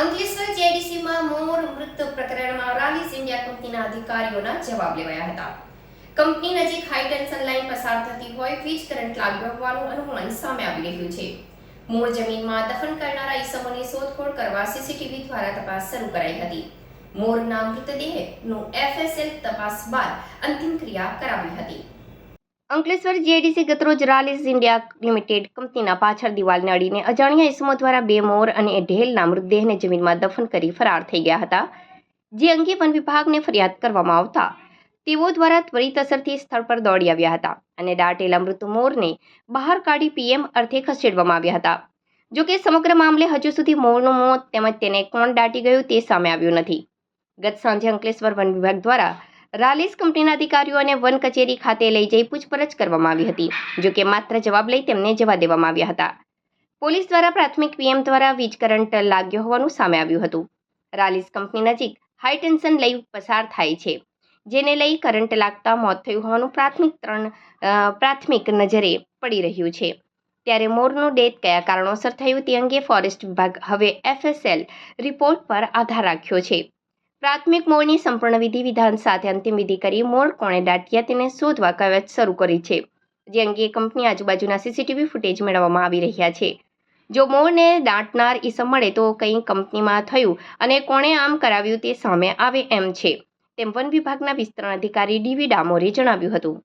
અંકલેશ્વર જેડીસીમાં મોર મૃત પ્રકરણમાં રાલીસ ઇન્ડિયા કંપનીના અધિકારીઓના જવાબ લેવાયા હતા. કંપની નજીક હાઈ ટેન્શન લાઇન પસાર થતી હોય, વીજ કરંટ લાગ્યો હોવાનું અનુમાન સામે આવી રહ્યું છે. મૂળ જમીનમાં દફન કરનારા ઈસમોની શોધખોળ કરવા સીસીટીવી દ્વારા તપાસ શરૂ કરાઈ હતી. મોરના મૃતદેહનું એફએસએલ તપાસ બાદ અંતિમ ક્રિયા કરાવી હતી. અંકલેશ્વર જીઆઈડીસી ગતરોજ રાલિસ ઇન્ડિયા લિમિટેડ કંપનીના પાછળ દિવાલને અડીને અજાણ્યા ઇસમો દ્વારા બે મોર અને ઢેલના મૃતદેહને જમીનમાં દફન કરી ફરાર થઈ ગયા હતા, જે અંગે વન વિભાગને ફરિયાદ કરવામાં આવતા તેઓ દ્વારા ત્વરિત અસરથી સ્થળ પર દોડી આવ્યા હતા અને દાટેલા મૃત મોરને બહાર કાઢી પીએમ અર્થે ખસેડવામાં આવ્યા હતા. જો કે સમગ્ર મામલે હજુ સુધી મોરનું મોત તેમજ તેને કોણ દાટી ગયું તે સામે આવ્યું નથી. ગત સાંજે અંકલેશ્વર વન વિભાગ દ્વારા રાલીસ કંપનીના અધિકારીઓ અને વન કચેરી ખાતે લઈ જઈ પૂછપરછ કરવામાં આવી હતી, જો કે માત્ર જવાબ લઈ તેમને જવા દેવામાં આવ્યા હતા. પોલીસ દ્વારા પ્રાથમિક પીએમ દ્વારા વીજ કરંટ લાગ્યો હોવાનું સામે આવ્યું હતું. રાલીસ કંપની નજીક હાઈ ટેન્શન લઈ પસાર થાય છે, જેને લઈ કરંટ લાગતા મોત થયું હોવાનું પ્રાથમિક ત્રણ પ્રાથમિક નજરે પડી રહ્યું છે. ત્યારે મોરનું ડેથ કયા કારણોસર થયું તે અંગે ફોરેસ્ટ વિભાગ હવે એફએસએલ રિપોર્ટ પર આધાર રાખ્યો છે. પ્રાથમિક મોરની સંપૂર્ણ વિધિ વિધાન સાથે અંતિમ વિધિ કરી મોર કોણે દાટ્યા તેને શોધવા કવાયત શરૂ કરી છે. જે અંગે કંપની આજુબાજુના સીસીટીવી ફૂટેજ મેળવવામાં આવી રહ્યા છે. જો મોરને દાટનાર ઈસમ મળે તો કંઈ કંપનીમાં થયું અને કોણે આમ કરાવ્યું તે સામે આવે એમ છે. તેમ વન વિભાગના વિસ્તરણ અધિકારી ડીવી ડામોરે જણાવ્યું હતું.